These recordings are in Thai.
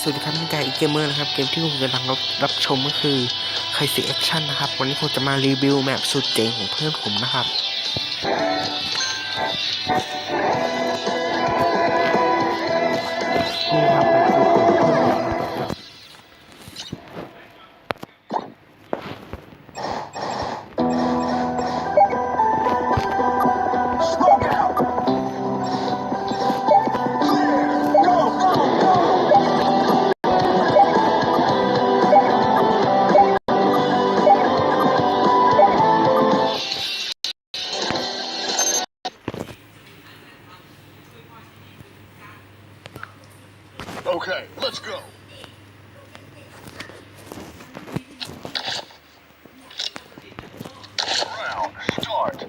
สวัสดีครับนี่กายอีเกมเมอร์นะครับ เกมที่ผมกำลังรับรับชมก็คือไคซีแอคชั่นนะครับ วันนี้ผมจะมารีวิวแมปสุดเจ๋งของเพื่อนผมนะครับ นี่ครับ Okay, let's go. Start.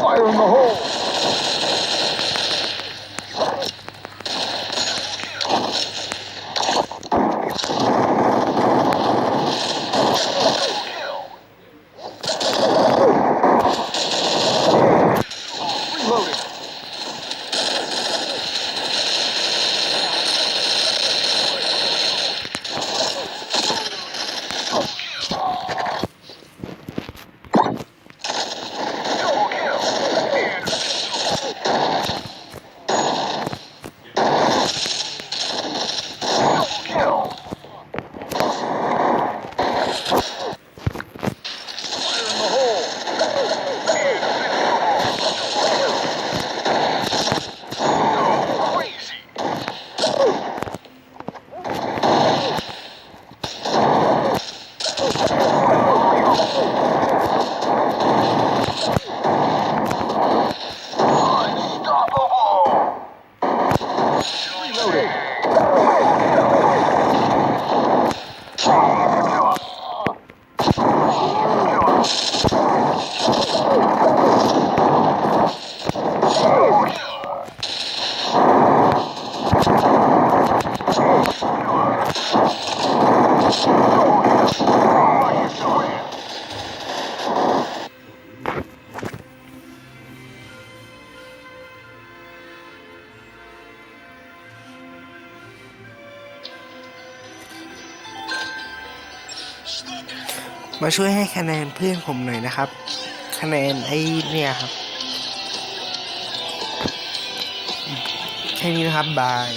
Fire in the hole! มาช่วยให้คะแนนเพื่อนผมหน่อยนะครับ คะแนนไอ้เนี่ยครับ แค่นี้นะครับ บาย